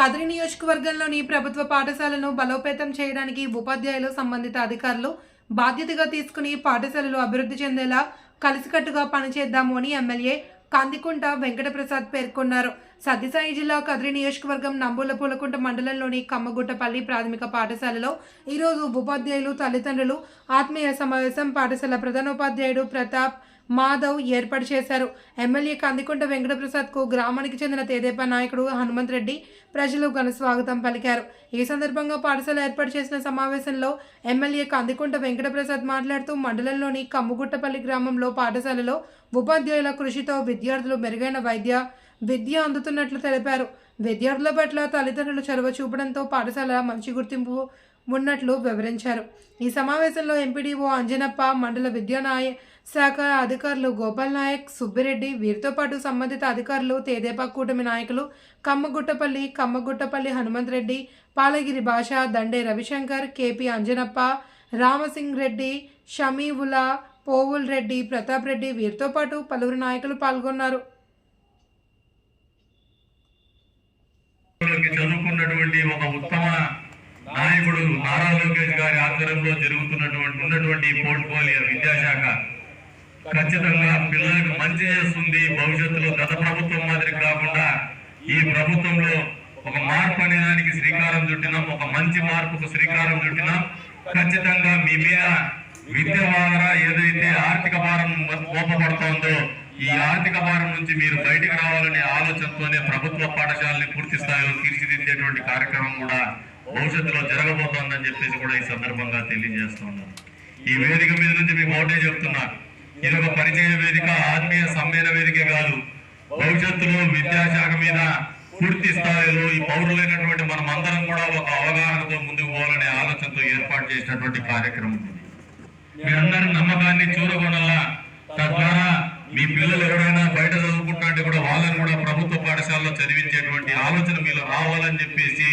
కదిరి నియోజకవర్గంలోని ప్రభుత్వ పాఠశాలను బలోపేతం చేయడానికి ఉపాధ్యాయులు సంబంధిత అధికారులు బాధ్యతగా తీసుకుని పాఠశాలలు అభివృద్ధి చెందేలా కలిసికట్టుగా పనిచేద్దాము అని ఎమ్మెల్యే కందికుంట వెంకటప్రసాద్ పేర్కొన్నారు. సత్యసాయి జిల్లా కదిరి నియోజకవర్గం నంబుల పూలకుంట మండలంలోని కమ్మగుట్టపల్లి ప్రాథమిక పాఠశాలలో ఈరోజు ఉపాధ్యాయులు తల్లిదండ్రులు ఆత్మీయ సమావేశం పాఠశాల ప్రధానోపాధ్యాయుడు ప్రతాప్ మాధవ్ ఏర్పాటు చేశారు. ఎమ్మెల్యే కందికొండ వెంకటప్రసాద్కు గ్రామానికి చెందిన తేదేపా నాయకుడు హనుమంత్ రెడ్డి ప్రజలు ఘన స్వాగతం పలికారు. ఈ సందర్భంగా పాఠశాల ఏర్పాటు చేసిన సమావేశంలో ఎమ్మెల్యే కందికొండ వెంకటప్రసాద్ మాట్లాడుతూ మండలంలోని కమ్ముగుట్టపల్లి గ్రామంలో పాఠశాలలో ఉపాధ్యాయుల కృషితో విద్యార్థులు మెరుగైన వైద్య విద్య అందుతున్నట్లు తెలిపారు. విద్యార్థుల పట్ల తల్లిదండ్రులు చొరవ చూపడంతో పాఠశాల మంచి గుర్తింపు ఉన్నట్లు వివరించారు. ఈ సమావేశంలో ఎంపీడీఓ అంజనప్ప మండల విద్యానాయ శాఖ అధికారులు గోపాల్ నాయక్ సుబ్బిరెడ్డి వీరితో పాటు సంబంధిత అధికారులు తేదేపా కూటమి నాయకులు కమ్మగుట్టపల్లి కమ్మగుట్టపల్లి హనుమంతరెడ్డి పాలగిరి భాష దండే రవిశంకర్ కేపీ అంజనప్ప రామసింగ్ రెడ్డి షమీవులా పోవుల్ రెడ్డి ప్రతాప్ రెడ్డి వీరితో పాటు పలువురు నాయకులు పాల్గొన్నారు. చదువుకున్నటువంటి ఒక ఉత్తమ నాయకుడు నారా లోకేష్ గారి ఆధ్వర్యంలో జరుగుతున్నటువంటి ఉన్నటువంటి పోర్ట్ఫోలియో విద్యాశాఖ. ఖచ్చితంగా పిల్లలకు మంచి చేస్తుంది. భవిష్యత్తులో గత ప్రభుత్వం మాదిరి కాకుండా ఈ ప్రభుత్వంలో ఒక మార్పు అనే దానికి శ్రీకారం చుట్టినాం. ఒక మంచి మార్పుకు శ్రీకారం చుట్టినాం. ఖచ్చితంగా మీ మీద విద్య ద్వారా ఏదైతే ఆర్థిక భారం మోపబడుతోందో ఈ ఆర్థిక భారం నుంచి మీరు బయటకు రావాలనే ఆలోచనతోనే ప్రభుత్వ పాఠశాలని పూర్తి స్థాయిలో తీర్చిదిద్దేటువంటి కార్యక్రమం కూడా భవిష్యత్తులో జరగబోతోందని చెప్పేసి కూడా ఈ సందర్భంగా తెలియజేస్తున్నాను ఈ వేదిక మీద నుంచి మీకు ఒకటే చెప్తున్నా. ఇది ఒక పరిచయ వేదిక ఆత్మీయ సమ్మేళన వేదిక కాదు. భవిష్యత్తులో విద్యాశాఖ మీద పూర్తి స్థాయిలో ఈ పౌరులైనటువంటి మనం అందరం కూడా ఒక అవగాహనతో ముందుకు పోవాలనే ఆలోచనతో ఏర్పాటు చేసినటువంటి కార్యక్రమం ఇది. మీ అందరి నమ్మకాన్ని చూరగొనలా తద్వారా మీ పిల్లలు ఎవరైనా బయట చదువుకుంటుంటే కూడా వాళ్ళని కూడా ప్రభుత్వ పాఠశాలలో చదివించేటువంటి ఆలోచన మీలో రావాలని చెప్పేసి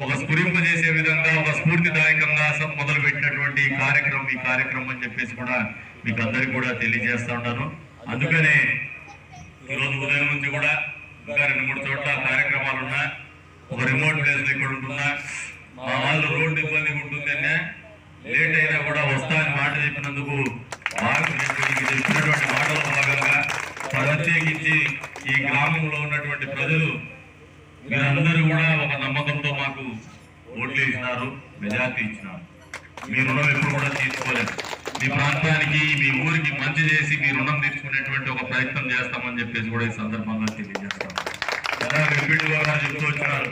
ఒక స్ఫురింపజేసే విధంగా ఒక స్ఫూర్తిదాయకంగా మొదలు మొదలుపెట్టినటువంటి కార్యక్రమం ఈ కార్యక్రమం అని చెప్పేసి కూడా మీకు అందరికి కూడా తెలియజేస్తా ఉన్నాను. అందుకనే ఈరోజు ఉదయం నుంచి కూడా ఇంకా రెండు మూడు చోట్ల కార్యక్రమాలు ఉన్నా ఒక రిమోట్ ప్లేస్లో ఇక్కడ ఉంటున్నా. మా వాళ్ళు రోడ్డు ఇబ్బంది ఉంటుందనే లేట్ అయినా కూడా వస్తా అని మాట చెప్పినందుకు బాగా చెప్పినటువంటి మాటల భాగంగా ప్రత్యేకించి ఈ గ్రామంలో ఉన్నటువంటి ప్రజలు మీరందరూ కూడా ఒక నమ్మకంతో మాకు ఓట్లు ఇచ్చినారు మెజార్టీ ఇచ్చినారు. మీ రుణం ఎప్పుడు కూడా తీసుకోలేదు మీ ప్రాంతానికి మీ ఊరికి మంచి చేసి మీ రుణం తీర్చుకునేటువంటి ఒక ప్రయత్నం చేస్తామని చెప్పేసి కూడా ఈ సందర్భంగా తెలియజేస్తాం. ఎలా చెప్తూ వచ్చినారు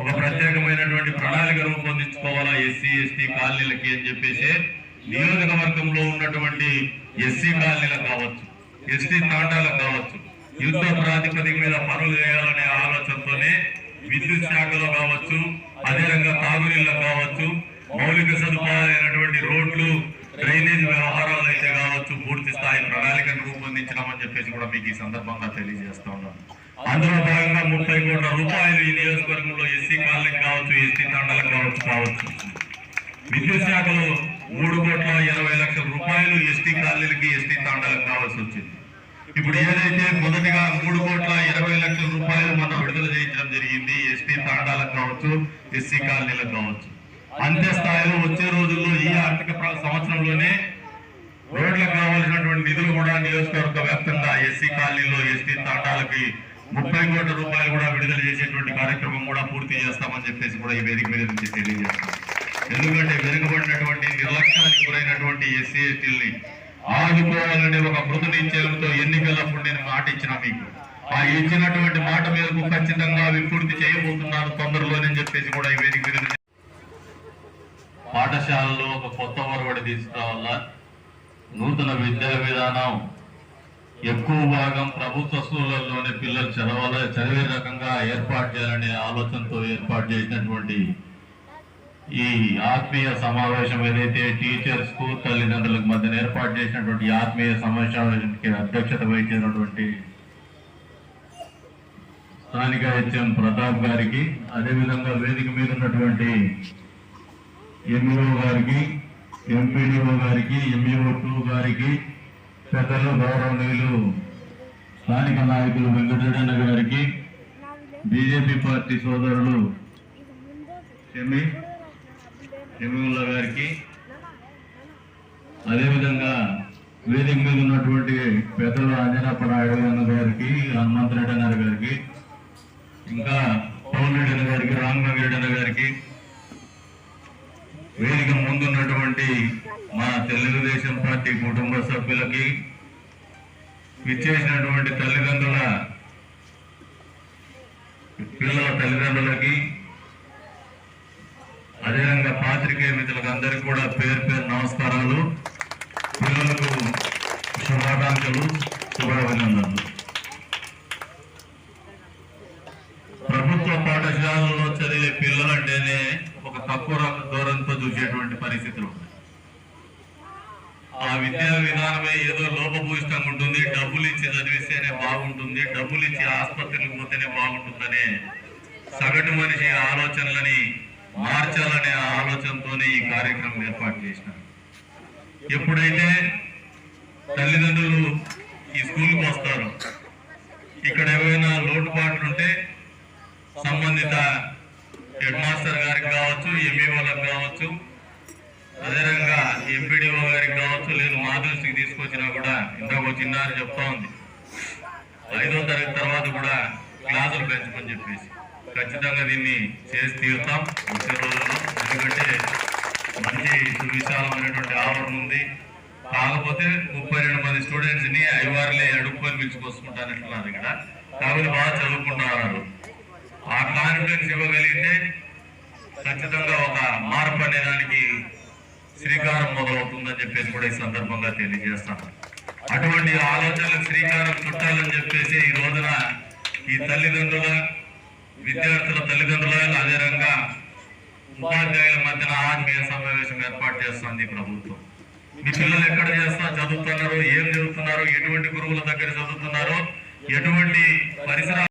ఒక ప్రత్యేకమైనటువంటి ప్రణాళిక రూపొందించుకోవాలా ఎస్సీ ఎస్టీ కాలనీలకి అని చెప్పేసి? నియోజకవర్గంలో ఉన్నటువంటి ఎస్సీ కాలనీలకు కావచ్చు ఎస్టీ తాండాలకు కావచ్చు యుద్ధ ప్రాతిపదిక మీద పనులు చేయాలనే ఆలోచనతోనే విద్యుత్ శాఖలో కావచ్చు అదేవిధంగా తాగునీళ్ళకు కావచ్చు మౌలిక సదుపాయాలైనటువంటి రోడ్లు డ్రైనేజ్ వ్యవహారాలు అయితే కావచ్చు పూర్తి స్థాయి ప్రణాళికను రూపొందించినామని చెప్పేసి కూడా మీకు ఈ సందర్భంగా తెలియజేస్తా ఉన్నాను అందులో భాగంగా ముప్పై కోట్ల రూపాయలు ఈ నియోజకవర్గంలో ఎస్సీ కాలనీకి కావచ్చు ఎస్టీ తండాలకు కావచ్చు కావచ్చు. విద్యుత్ శాఖలో మూడు కోట్ల ఇరవై లక్షల రూపాయలు ఎస్టీ కాలనీలకి ఎస్టీ తాండాలకు కావాల్సి వచ్చింది. ఇప్పుడు ఏదైతే మొదటిగా మూడు కోట్ల ఇరవై లక్షల రూపాయలు మనం విడుదల చేయించడం జరిగింది ఎస్టీ తాండాలకు కావచ్చు ఎస్సీ కాలనీలకు కావచ్చు. అంత్య స్థాయిలో వచ్చే రోజుల్లో ఈ ఆర్థిక సంవత్సరంలోనే రోడ్లకు కావాల్సినటువంటి నిధులు కూడా నియోజకవర్గ వ్యాప్తంగా ఎస్సీ కాలనీలో ఎస్టీ తాండాలకి ముప్పై కోట్ల రూపాయలు కూడా విడుదల చేసేటువంటి కార్యక్రమం కూడా పూర్తి చేస్తామని చెప్పేసి కూడా ఈ వేదిక మీద నుంచి తెలియజేస్తాం. ఎందుకంటే వెనుకబడినటువంటి నిర్లక్ష్యానికి గురైనటువంటి ఎస్సీ ఎస్టీల్ని ఆదుకోవాలనే ఒక మృత నిశ్చయంతో ఎన్నికలప్పుడు నేను మాట ఇచ్చిన మీకు. ఆ ఇచ్చినటువంటి మాట మేరకు ఖచ్చితంగా అవి పూర్తి చేయబోతున్నాను తొందరలోనే చెప్పేసి కూడా ఈ వేదిక మీద పాఠశాలలో ఒక కొత్త ఒరవడి తీసుకురావాలా నూతన విద్యా విధానం ఎక్కువ భాగం ప్రభుత్వ స్కూళ్ళల్లోనే పిల్లలు చదవాల చదివే రకంగా ఏర్పాటు చేయాలనే ఆలోచనతో ఏర్పాటు చేసినటువంటి ఈ ఆత్మీయ సమావేశం ఏదైతే టీచర్స్కు తల్లిదండ్రులకు మధ్య ఏర్పాటు చేసినటువంటి ఆత్మీయ సమావేశానికి అధ్యక్షత వహించినటువంటి స్థానిక హెచ్ఎం ప్రతాప్ గారికి అదేవిధంగా వేదిక మీద ఉన్నటువంటి ఎంఈఓ గారికి ఎంపీడీఓ గారికి ఎంఈఓ టూ గారికి పెద్దలు గౌరవనీయులు స్థానిక నాయకులు వెంకటరెడ్డి గారికి బీజేపీ పార్టీ సోదరులు షమీ షమీవుల్లా గారికి అదేవిధంగా వేదిక మీద ఉన్నటువంటి పెద్దలు అంజనప్ప నాయుడు గారికి హనుమంతరెడ్డి అన్న గారికి ఇంకా పవన్ రెడ్డి అన్న గారికి రామగంగ రెడ్డి అన్న గారికి వేదిక ఉన్నటువంటి మా తెలుగుదేశం పార్టీ కుటుంబ సభ్యులకి విచ్చేసినటువంటి తల్లిదండ్రుల పిల్లల తల్లిదండ్రులకి అదేవిధంగా పాత్రికేయ మిత్రులకు అందరికీ కూడా పేరు పేరు నమస్కారాలు. పిల్లలకు శుభాకాంక్షలు శుభాభినందనలు ప్రభుత్వ పాఠశాలలో చదివే పిల్లలంటేనే ఒక తక్కువ దూరంతో చూసేటువంటి పరిస్థితులు ఉన్నాయి. ఆ విద్యా విధానమే ఏదో లోపభూయిష్టంగా ఉంటుంది డబ్బులు ఇచ్చి చదివిస్తేనే బాగుంటుంది డబ్బులు ఇచ్చి ఆసుపత్రికి పోతేనే బాగుంటుందనే సగటు మనిషి ఆలోచనలని మార్చాలనే ఆలోచనతోనే ఈ కార్యక్రమం ఏర్పాటు చేసినారు. ఎప్పుడైతే తల్లిదండ్రులు ఈ స్కూల్కి వస్తారు ఇక్కడ ఏమైనా లోటుపాట్లు ఉంటే సంబంధిత హెడ్ మాస్టర్ గారికి కావచ్చు ఎంఈ వాళ్ళకి కావచ్చు అదేవిధంగా ఎంపీడీఓ గారికి కావచ్చు లేదు మా దృష్టికి తీసుకొచ్చినా కూడా ఇంతకు చిన్నారు చెప్తా ఉంది. ఐదో తరగతి తర్వాత కూడా క్లాసులు పెంచమని చెప్పేసి ఖచ్చితంగా దీన్ని చేసి తీరుతాం. వచ్చే రోజుల్లో. ఎందుకంటే మంచి సువిశాలమైనటువంటి ఆవరణ ఉంది. కాకపోతే ముప్పై రెండు మంది స్టూడెంట్స్ని ఐవార్లే అడుక్కొని పిలుచుకొస్తుంటానంటున్నారు ఇక్కడ. కాబట్టి బాగా చదువుకుంటున్నారు. ఆ కాన్ఫిడెన్స్ ఇవ్వగలిగితే ఖచ్చితంగా ఒక మార్పు అనే దానికి శ్రీకారం మొదలవుతుందని చెప్పేసి కూడా ఈ సందర్భంగా తెలియజేస్తాను. అటువంటి ఆలోచనలు శ్రీకారం చుట్టాలని చెప్పేసి ఈ రోజున ఈ తల్లిదండ్రుల విద్యార్థుల తల్లిదండ్రుల అదే రకంగా ఉపాధ్యాయుల మధ్యన ఆత్మీయ సమావేశం ఏర్పాటు చేస్తుంది ఈ ప్రభుత్వం. మీ పిల్లలు ఎక్కడ చేస్తా చదువుతున్నారు ఏం చదువుతున్నారు ఎటువంటి గురువుల దగ్గర చదువుతున్నారు ఎటువంటి పరిసరాలు